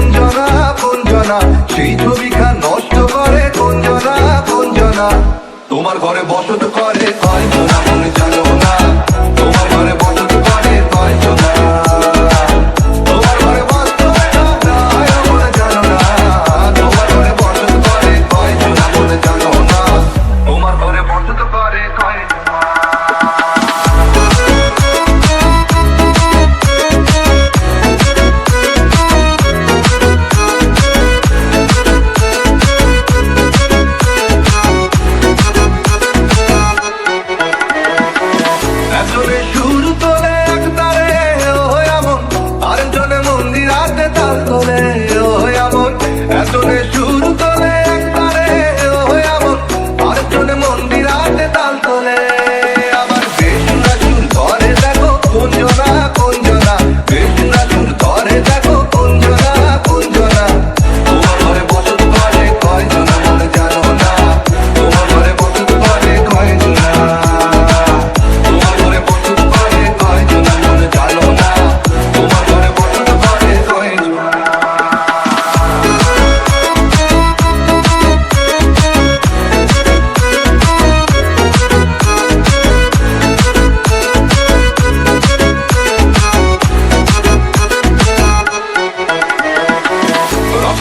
কুঞ্জনা কুঞ্জনা। সেই ছবিখান নষ্ট করে কুঞ্জনা কুঞ্জনা। তোমার ঘরে বসত করে কয়জনা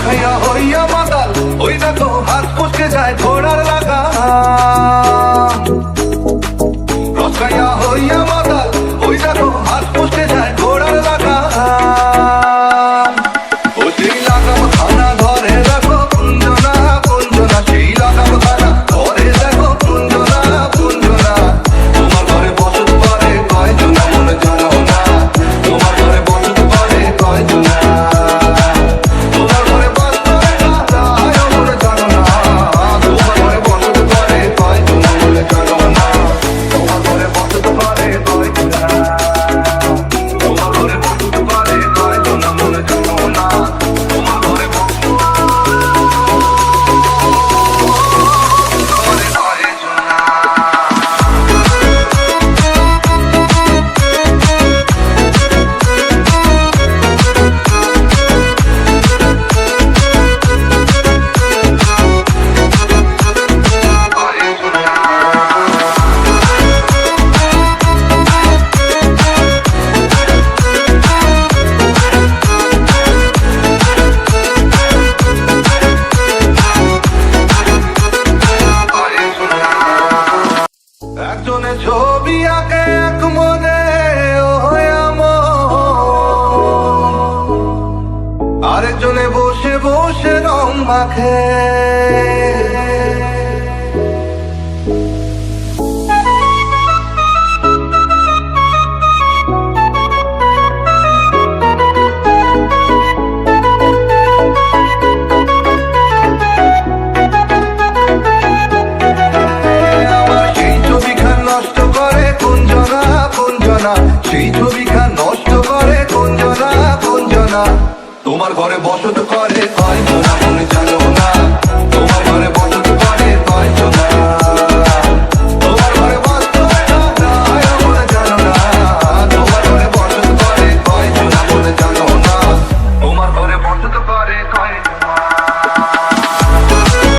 হইয়া হইয়া মাতাল ওই দেখো হাত কুচকে যায় ঘোড়ার লাগা। রসাইয়া হইয়া পিছনে ছবি আঁকে এক মনে আরেকজনে বসে বসে রং মাখে। না সেই ছবিখা নষ্ট করে কুঞ্জনা কুঞ্জনা। তোমার ঘরে বসত করে হয় না মনে জানো না।